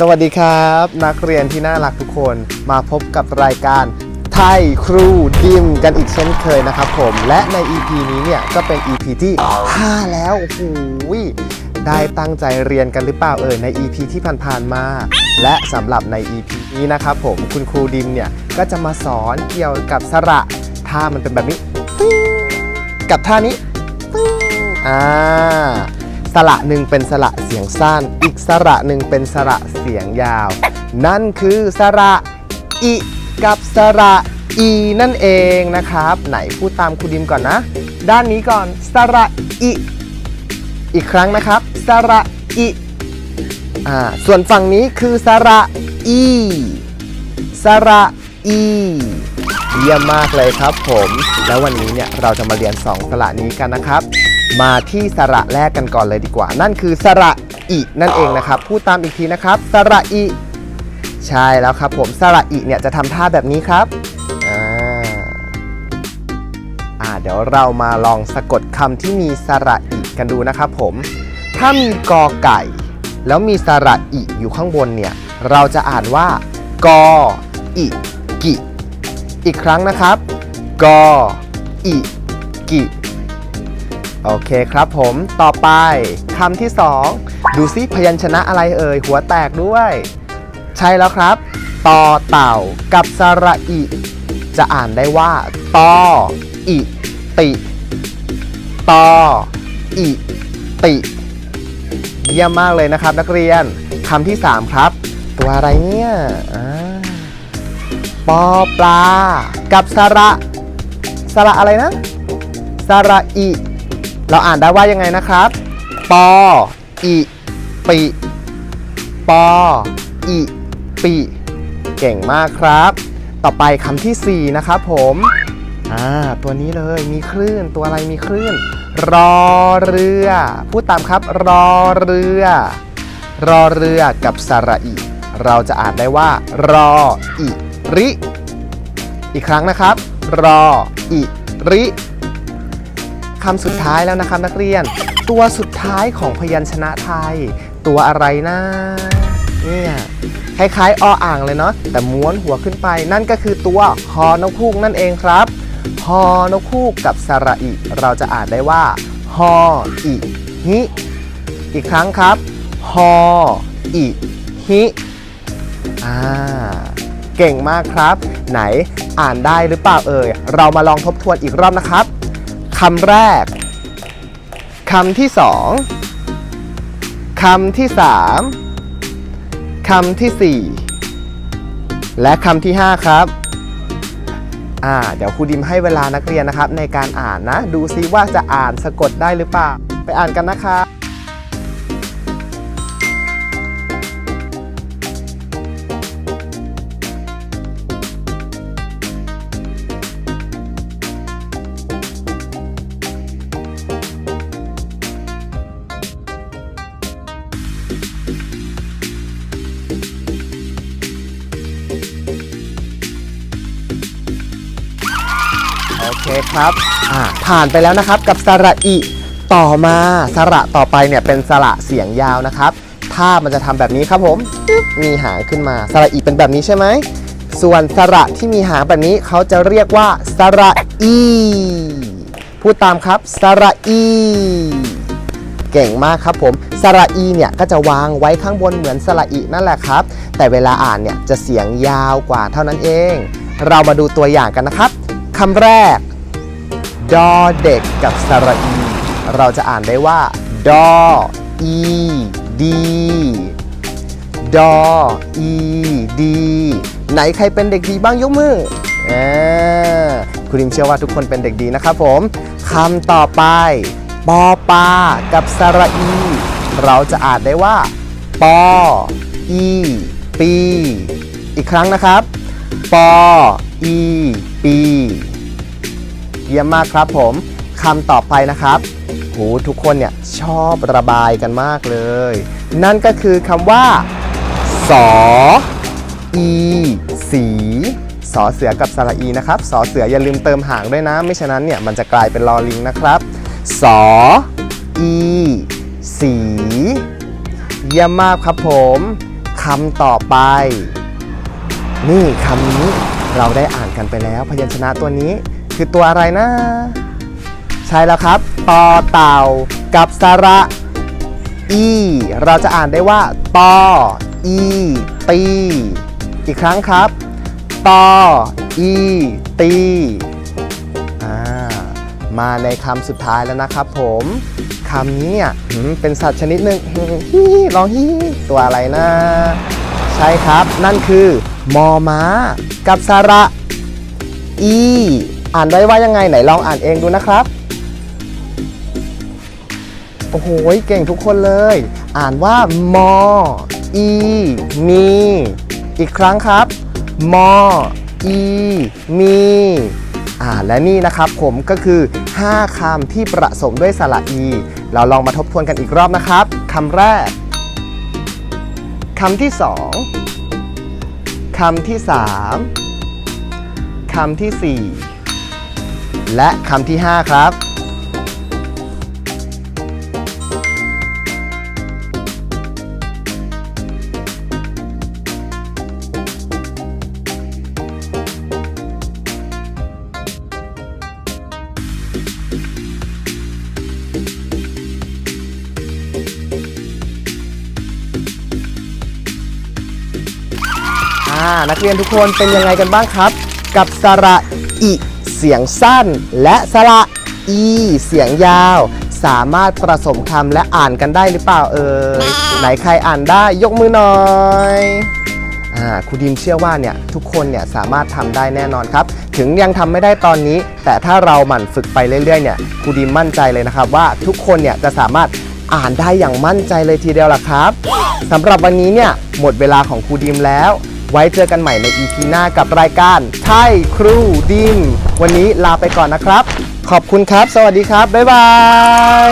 สวัสดีครับ นักเรียนที่น่ารักทุกคนมาพบกับรายการไทยครูดิมกันอีกเช่นเคยนะครับผม และใน EP นี้เนี่ยก็เป็น EP ที่ 5 แล้วโอ้โหได้ตั้งใจเรียนกันหรือเปล่าเอ่ยใน EP ที่ผ่านๆมา และสำหรับใน EP นี้นะครับผมคุณครูดิมเนี่ยก็จะมาสอนเกี่ยวกับสระท่ามันเป็นแบบนี้ กับท่านี้อ่า สระหนึ่งเป็นสระเสียงสั้น อีกสระหนึ่งเป็นสระเสียงยาว นั่นคือสระอิกับสระอีนั่นเองนะครับ ไหนพูดตามครูดิมก่อนนะ ด้านนี้ก่อนสระอิอีกครั้งนะครับสระอิอ่าส่วนฝั่งนี้คือสระอีสระอีเยี่ยมมากเลยครับผม แล้ววันนี้เนี่ยเราจะมาเรียน 2 สระนี้กันนะครับ มาที่สระแรกกันก่อนเลยดีกว่า นั่นคือสระอินั่นเองนะครับ พูดตามอีกทีนะครับ สระอิ ใช่แล้วครับผม สระอิเนี่ยจะทำท่าแบบนี้ครับอ่าอ่าเดี๋ยวเรามาลองสะกดคำที่มีสระอิกันดูนะครับผม ถ้ามีกอไก่ แล้วมีสระอิอยู่ข้างบนเนี่ย เราจะอ่านว่ากออิกิ อีกครั้งนะครับ กออิกิ โอเคครับผมต่อไปคำที่ 2 ดูซิพยัญชนะอะไรเอ่ย หัวแตกด้วย ใช่แล้วครับต่อเต่ากับสระอิ จะอ่านได้ว่าตออิติตออิติ เยี่ยมมากเลยนะครับนักเรียนคำที่ 3 ครับ ตัวอะไรเนี่ยปอปลา กับสระ สระอะไรนะ สระอิ เราอ่านได้ว่ายังไงนะครับ ปออิปิปออิปิเก่งมากครับ ต่อไปคำที่ 4 นะครับผมอ่าตัวนี้เลยมีคลื่นตัวอะไรมีคลื่น รอเรือ พูดตามครับ รอเรือ รอเรือกับสระอิเราจะอ่านได้ว่า รออิริ อีกครั้งนะครับ รออิริ คำสุดท้ายแล้วนะครับนักเรียน ตัวสุดท้ายของพยัญชนะไทย ตัวอะไรนะเนี่ยคล้ายๆ ออ่างเลยเนาะแต่ม้วนหัวขึ้นไป นั่นก็คือตัวฮอนกฮูกนั่นเองครับฮอนกฮูกกับสระอิ เราจะอ่านได้ว่าฮออิฮิอีกครั้งครับฮออิฮิอ่าเก่งมากครับ ไหนอ่านได้หรือเปล่าเอ่ยเรามาลองทบทวนอีกรอบนะครับ คำแรกคำที่สองคำที่สามคำที่สี่และคำที่ห้าครับอ่าเดี๋ยวครูดิมให้เวลานักเรียนนะครับ ในการอ่านนะ ดูซิว่าจะอ่านสะกดได้หรือเปล่า ไปอ่านกันนะครับ เคครับอ่าผ่านไปแล้วนะครับกับสระอิต่อมาสระต่อไปเนี่ยเป็นสระเสียงยาวนะครับถ้ามันจะทำแบบนี้ครับผมจึ๊บมีหางขึ้นมาสระอิเป็นแบบนี้ใช่ไหม ส่วนสระที่มีหางแบบนี้เขาจะเรียกว่าสระอี พูดตามครับสระอี เก่งมากครับผมสระอีเนี่ยก็จะวางไว้ข้างบนเหมือนสระอีนั่นแหละครับ แต่เวลาอ่านเนี่ยจะเสียงยาวกว่าเท่านั้นเอง เรามาดูตัวอย่างกันนะครับคำแรก ดอเด็กกับสระอี เราจะอ่านได้ว่าดออีดีดออีดีไหนใครเป็นเด็กดีบ้างยกมืออ่าคุณดิมเชื่อว่าทุกคนเป็นเด็กดีนะครับผมคำต่อไปปอปากับสระอี เราจะอ่านได้ว่าปออีปีอีกครั้งนะครับปออีปี เยี่ยมมากครับผมคำต่อไปนะครับโหทุกคนเนี่ยชอบระบายกันมากเลย นั่นก็คือคำว่าสออีสีสอเสือกับสระอีนะครับสอเสืออย่าลืมเติมหางด้วยนะ ไม่ฉะนั้นเนี่ยมันจะกลายเป็นลอลิงนะครับสออีสีเยี่ยมมากครับผมคำต่อไป นี่คำนี้เราได้อ่านกันไปแล้ว พยัญชนะตัวนี้ คือตัวอะไรนะ ใช่แล้วครับตอเต่ากับสระอีเราจะอ่านได้ว่าตออีตีอีกครั้งครับตออีตีมาในคำสุดท้ายแล้วนะครับผมคำนี้เนี่ยเป็นสัตว์ชนิดหนึ่งฮีลองฮีตัวอะไรนะ ใช่ครับนั่นคือ มอม้า กับสระอี อ่านได้ว่ายังไงไหนลองอ่านเองดูนะครับ โอ้โหเก่งทุกคนเลย อ่านว่ามออีมีอีกครั้งครับมออีมีอ่าและนี่นะครับผมก็คือ 5คำที่ประสมด้วยสระอี เราลองมาทบทวนกันอีกรอบนะครับคำแรกคำที่ 2คำที่ 3คำที่ 4 และคำที่ 5 ครับ อ่า นักเรียนทุกคนเป็นยังไงกันบ้างครับ กับสระอิ เสียงสั้น และสระอี เสียงยาว สามารถผสมคำและอ่านกันได้หรือเปล่าเอ่ยไหนใครอ่านได้ยกมือหน่อยอ่าครูดิมเชื่อว่าเนี่ยทุกคนเนี่ยสามารถทำได้แน่นอนครับ ถึงยังทำไม่ได้ตอนนี้ แต่ถ้าเราหมั่นฝึกไปเรื่อยๆเนี่ยครูดิมมั่นใจเลยนะครับว่าทุกคนเนี่ยจะสามารถอ่านได้อย่างมั่นใจเลยทีเดียวล่ะครับสำหรับวันนี้เนี่ยหมดเวลาของครูดิมแล้ว ไว้เจอกันใหม่ใน EP หน้ากับรายการไทยครูดิมวันนี้ลาไปก่อนนะครับ ขอบคุณครับ สวัสดีครับ บ๊ายบาย